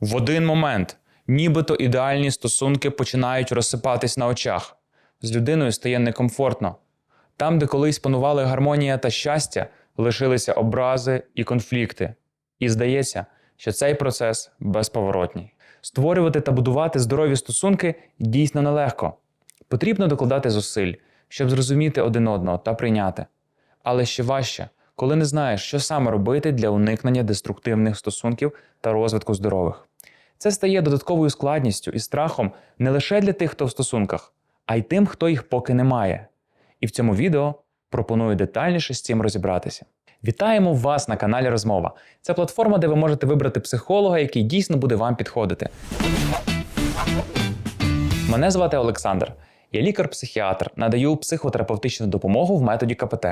В один момент, нібито ідеальні стосунки починають розсипатись на очах. З людиною стає некомфортно. Там, де колись панували гармонія та щастя, лишилися образи і конфлікти. І здається, що цей процес безповоротній. Створювати та будувати здорові стосунки дійсно нелегко. Потрібно докладати зусиль, щоб зрозуміти один одного та прийняти. Але ще важче, коли не знаєш, що саме робити для уникнення деструктивних стосунків та розвитку здорових. Це стає додатковою складністю і страхом не лише для тих, хто в стосунках, а й тим, хто їх поки не має. І в цьому відео пропоную детальніше з цим розібратися. Вітаємо вас на каналі Розмова. Це платформа, де ви можете вибрати психолога, який дійсно буде вам підходити. Мене звати Олександр. Я лікар-психіатр, надаю психотерапевтичну допомогу в методі КПТ.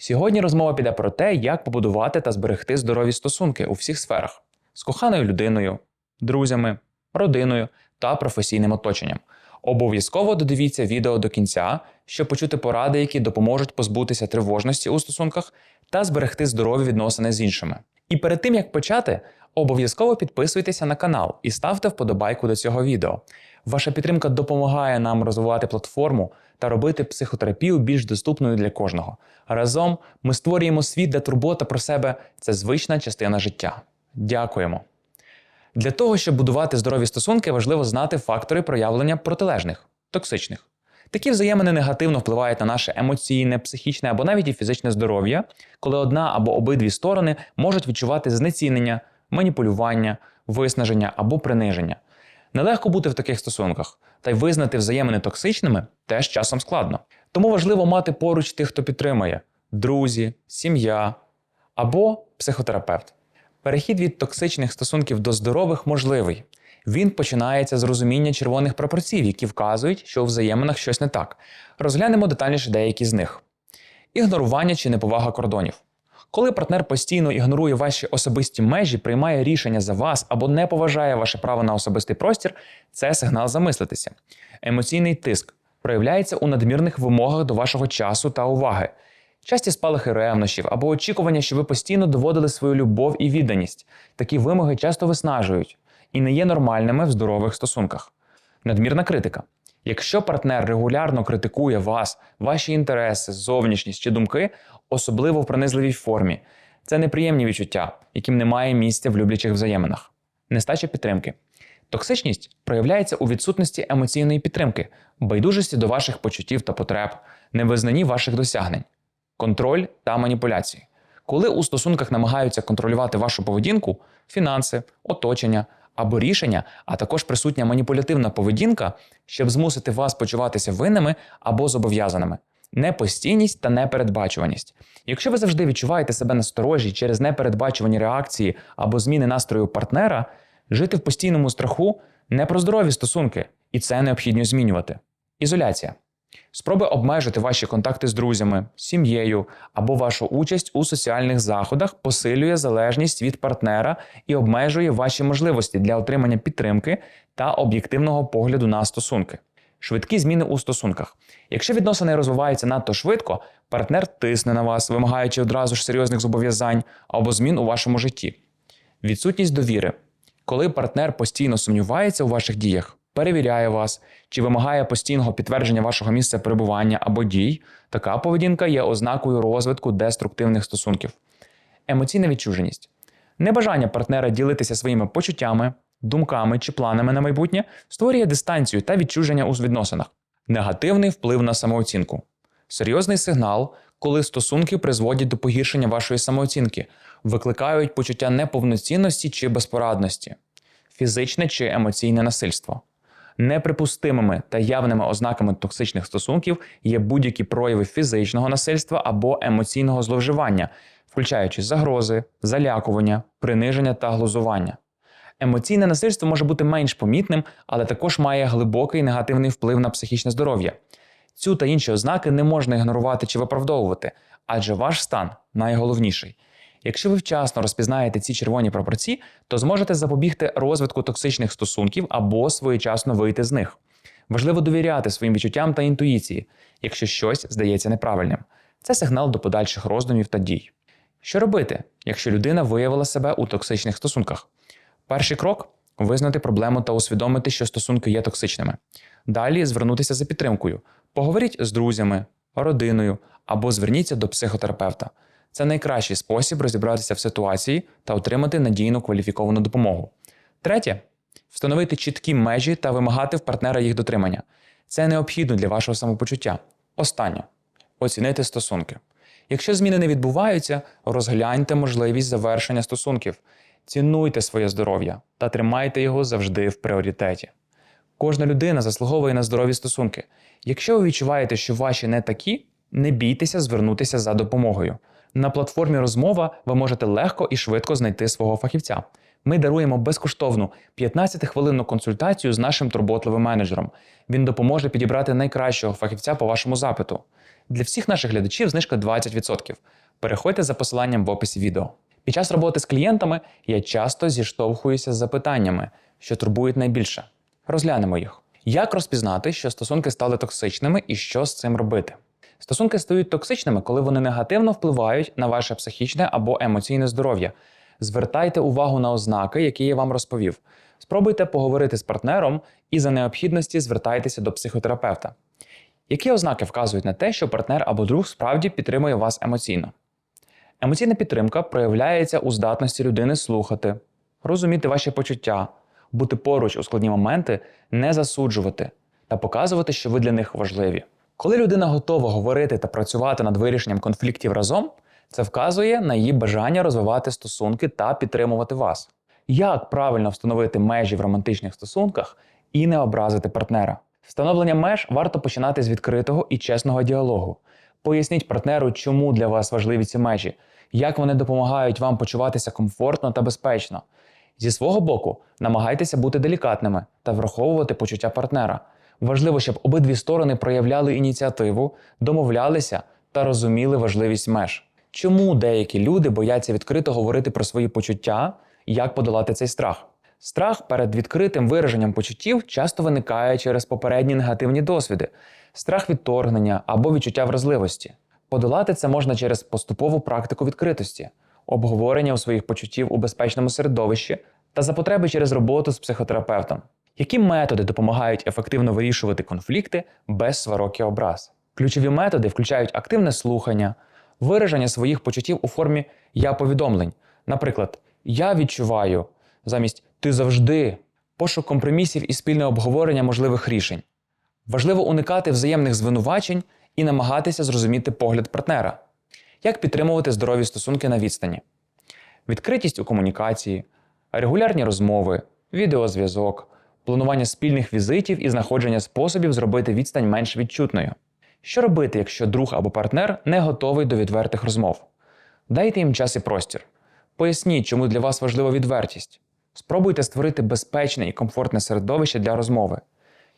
Сьогодні розмова піде про те, як побудувати та зберегти здорові стосунки у всіх сферах з коханою людиною, друзями, родиною та професійним оточенням. Обов'язково додивіться відео до кінця, щоб почути поради, які допоможуть позбутися тривожності у стосунках та зберегти здорові відносини з іншими. І перед тим як почати, обов'язково підписуйтеся на канал і ставте вподобайку до цього відео. Ваша підтримка допомагає нам розвивати платформу та робити психотерапію більш доступною для кожного. Разом ми створюємо світ, де турбота про себе це звична частина життя. Дякуємо. Для того, щоб будувати здорові стосунки, важливо знати фактори проявлення протилежних, токсичних. Такі взаємини негативно впливають на наше емоційне, психічне або навіть і фізичне здоров'я, коли одна або обидві сторони можуть відчувати знецінення, маніпулювання, виснаження або приниження. Нелегко бути в таких стосунках, та й визнати взаємини токсичними теж часом складно. Тому важливо мати поруч тих, хто підтримує друзі, сім'я або психотерапевт. Перехід від токсичних стосунків до здорових можливий. Він починається з розуміння червоних пропорцій, які вказують, що у взаєминах щось не так. Розглянемо детальніше деякі з них: ігнорування чи неповага кордонів. Коли партнер постійно ігнорує ваші особисті межі, приймає рішення за вас або не поважає ваше право на особистий простір, це сигнал замислитися. Емоційний тиск проявляється у надмірних вимогах до вашого часу та уваги. Часті спалахи ревнощів або очікування, що ви постійно доводили свою любов і відданість. Такі вимоги часто виснажують і не є нормальними в здорових стосунках. Надмірна критика. Якщо партнер регулярно критикує вас, ваші інтереси, зовнішність чи думки, особливо в пронизливій формі, це неприємні відчуття, яким немає місця в люблячих взаєминах. Нестача підтримки. Токсичність проявляється у відсутності емоційної підтримки, байдужості до ваших почуттів та потреб, невизнанні ваших досягнень, контроль та маніпуляції. Коли у стосунках намагаються контролювати вашу поведінку, фінанси, оточення або рішення, а також присутня маніпулятивна поведінка, щоб змусити вас почуватися винними або зобов'язаними. Непостійність та непередбачуваність. Якщо ви завжди відчуваєте себе насторожі через непередбачувані реакції або зміни настрою партнера, жити в постійному страху не про здорові стосунки, і це необхідно змінювати. Ізоляція. Спроби обмежити ваші контакти з друзями, сім'єю або вашу участь у соціальних заходах посилює залежність від партнера і обмежує ваші можливості для отримання підтримки та об'єктивного погляду на стосунки. Швидкі зміни у стосунках. Якщо відносини розвиваються надто швидко, партнер тисне на вас, вимагаючи одразу ж серйозних зобов'язань або змін у вашому житті. Відсутність довіри. Коли партнер постійно сумнівається у ваших діях, перевіряє вас чи вимагає постійного підтвердження вашого місця перебування або дій, така поведінка є ознакою розвитку деструктивних стосунків. Емоційна відчуженість. Небажання партнера ділитися своїми почуттями, думками чи планами на майбутнє створює дистанцію та відчуження у відносинах. Негативний вплив на самооцінку. Серйозний сигнал, коли стосунки призводять до погіршення вашої самооцінки, викликають почуття неповноцінності чи безпорадності, фізичне чи емоційне насильство. Неприпустимими та явними ознаками токсичних стосунків є будь-які прояви фізичного насильства або емоційного зловживання, включаючи загрози, залякування, приниження та глузування. Емоційне насильство може бути менш помітним, але також має глибокий негативний вплив на психічне здоров'я. Цю та інші ознаки не можна ігнорувати чи виправдовувати, адже ваш стан найголовніший. Якщо ви вчасно розпізнаєте ці червоні пропорції, то зможете запобігти розвитку токсичних стосунків або своєчасно вийти з них. Важливо довіряти своїм відчуттям та інтуїції, якщо щось здається неправильним. Це сигнал до подальших роздумів та дій. Що робити, якщо людина виявила себе у токсичних стосунках? Перший крок визнати проблему та усвідомити, що стосунки є токсичними. Далі звернутися за підтримкою. Поговоріть з друзями, родиною або зверніться до психотерапевта. Це найкращий спосіб розібратися в ситуації та отримати надійну кваліфіковану допомогу. Третє встановити чіткі межі та вимагати в партнера їх дотримання. Це необхідно для вашого самопочуття. Останнє оцінити стосунки. Якщо зміни не відбуваються, розгляньте можливість завершення стосунків, цінуйте своє здоров'я та тримайте його завжди в пріоритеті. Кожна людина заслуговує на здорові стосунки. Якщо ви відчуваєте, що ваші не такі, не бійтеся звернутися за допомогою. На платформі розмова ви можете легко і швидко знайти свого фахівця. Ми даруємо безкоштовну 15-хвилинну консультацію з нашим турботливим менеджером. Він допоможе підібрати найкращого фахівця по вашому запиту. Для всіх наших глядачів знижка 20%. Переходьте за посиланням в описі відео. Під час роботи з клієнтами я часто зіштовхуюся з запитаннями, що турбують найбільше. Розглянемо їх. Як розпізнати, що стосунки стали токсичними і що з цим робити? Стосунки стають токсичними, коли вони негативно впливають на ваше психічне або емоційне здоров'я. Звертайте увагу на ознаки, які я вам розповів. Спробуйте поговорити з партнером і за необхідності звертайтеся до психотерапевта. Які ознаки вказують на те, що партнер або друг справді підтримує вас емоційно? Емоційна підтримка проявляється у здатності людини слухати, розуміти ваші почуття, бути поруч у складні моменти, не засуджувати та показувати, що ви для них важливі. Коли людина готова говорити та працювати над вирішенням конфліктів разом, це вказує на її бажання розвивати стосунки та підтримувати вас. Як правильно встановити межі в романтичних стосунках і не образити партнера? Встановлення меж варто починати з відкритого і чесного діалогу. Поясніть партнеру, чому для вас важливі ці межі, як вони допомагають вам почуватися комфортно та безпечно. Зі свого боку, намагайтеся бути делікатними та враховувати почуття партнера. Важливо, щоб обидві сторони проявляли ініціативу, домовлялися та розуміли важливість меж. Чому деякі люди бояться відкрито говорити про свої почуття, як подолати цей страх? Страх перед відкритим вираженням почуттів часто виникає через попередні негативні досвіди, страх відторгнення або відчуття вразливості. Подолати це можна через поступову практику відкритості, обговорення у своїх почуттів у безпечному середовищі та за потреби через роботу з психотерапевтом. Які методи допомагають ефективно вирішувати конфлікти без сварок і образ? Ключові методи включають активне слухання, вираження своїх почуттів у формі я повідомлень. Наприклад, я відчуваю замість ти завжди пошук компромісів і спільне обговорення можливих рішень. Важливо уникати взаємних звинувачень і намагатися зрозуміти погляд партнера. Як підтримувати здорові стосунки на відстані? Відкритість у комунікації, регулярні розмови, відеозв'язок, планування спільних візитів і знаходження способів зробити відстань менш відчутною. Що робити, якщо друг або партнер не готовий до відвертих розмов? Дайте їм час і простір. Поясніть, чому для вас важлива відвертість. Спробуйте створити безпечне і комфортне середовище для розмови.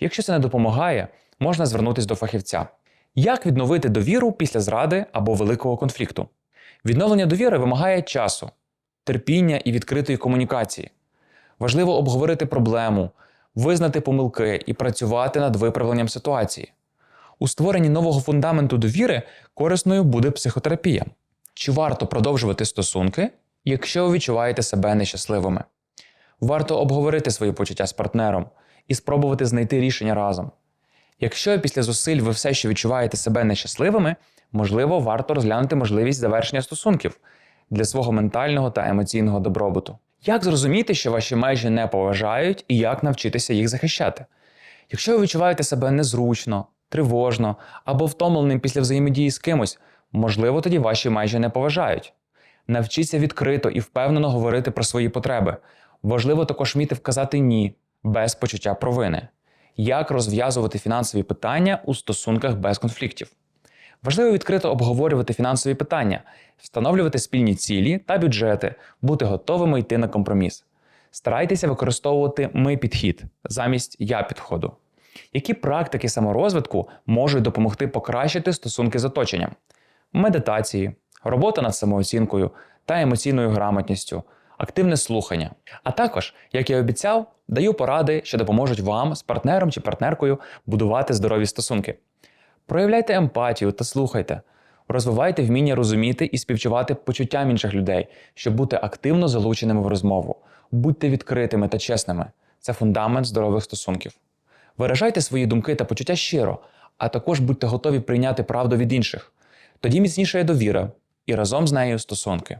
Якщо це не допомагає, можна звернутися до фахівця. Як відновити довіру після зради або великого конфлікту? Відновлення довіри вимагає часу, терпіння і відкритої комунікації. Важливо обговорити проблему, визнати помилки і працювати над виправленням ситуації. У створенні нового фундаменту довіри корисною буде психотерапія. Чи варто продовжувати стосунки, якщо ви відчуваєте себе нещасливими? Варто обговорити свої почуття з партнером і спробувати знайти рішення разом. Якщо після зусиль ви все ще відчуваєте себе нещасливими, можливо, варто розглянути можливість завершення стосунків для свого ментального та емоційного добробуту. Як зрозуміти, що ваші межі не поважають, і як навчитися їх захищати? Якщо ви відчуваєте себе незручно, тривожно або втомленим після взаємодії з кимось, можливо, тоді ваші межі не поважають. Навчіться відкрито і впевнено говорити про свої потреби. Важливо також вміти вказати ні без почуття провини. Як розв'язувати фінансові питання у стосунках без конфліктів? Важливо відкрито обговорювати фінансові питання, встановлювати спільні цілі та бюджети, бути готовими йти на компроміс. Старайтеся використовувати ми підхід замість я підходу. Які практики саморозвитку можуть допомогти покращити стосунки з оточенням? Медитації, робота над самооцінкою та емоційною грамотністю, активне слухання. А також, як я обіцяв, даю поради, що допоможуть вам з партнером чи партнеркою будувати здорові стосунки. Проявляйте емпатію та слухайте. Розвивайте вміння розуміти і співчувати почуттям інших людей, щоб бути активно залученими в розмову. Будьте відкритими та чесними. Це фундамент здорових стосунків. Виражайте свої думки та почуття щиро, а також будьте готові прийняти правду від інших. Тоді міцнішає довіра і разом з нею стосунки.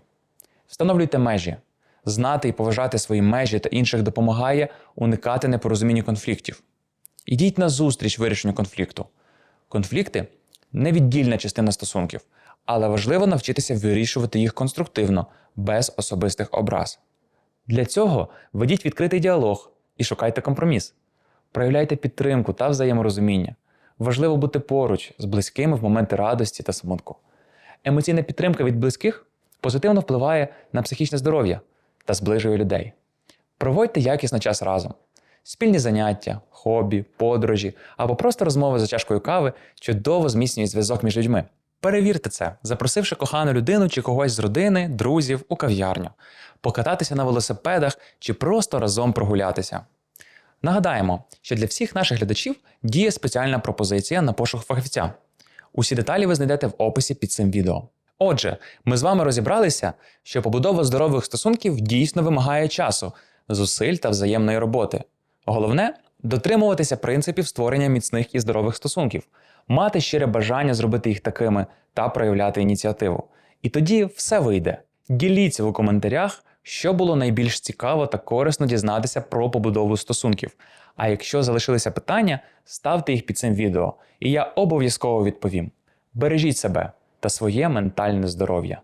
Встановлюйте межі. Знати і поважати свої межі та інших допомагає уникати непорозуміння конфліктів. Ідіть на зустріч вирішенню конфлікту. Конфлікти невіддільна частина стосунків, але важливо навчитися вирішувати їх конструктивно, без особистих образ. Для цього ведіть відкритий діалог і шукайте компроміс. Проявляйте підтримку та взаєморозуміння. Важливо бути поруч з близькими в моменти радості та смутку. Емоційна підтримка від близьких позитивно впливає на психічне здоров'я та зближує людей. Проводьте якісно час разом. Спільні заняття, хобі, подорожі або просто розмови за чашкою кави чудово зміцнюють зв'язок між людьми. Перевірте це, запросивши кохану людину чи когось з родини, друзів у кав'ярню, покататися на велосипедах чи просто разом прогулятися. Нагадаємо, що для всіх наших глядачів діє спеціальна пропозиція на пошук фахівця. Усі деталі ви знайдете в описі під цим відео. Отже, ми з вами розібралися, що побудова здорових стосунків дійсно вимагає часу, зусиль та взаємної роботи. Головне дотримуватися принципів створення міцних і здорових стосунків, мати щире бажання зробити їх такими та проявляти ініціативу. І тоді все вийде. Діліться у коментарях, що було найбільш цікаво та корисно дізнатися про побудову стосунків. А якщо залишилися питання, ставте їх під цим відео, і я обов'язково відповім. Бережіть себе та своє ментальне здоров'я.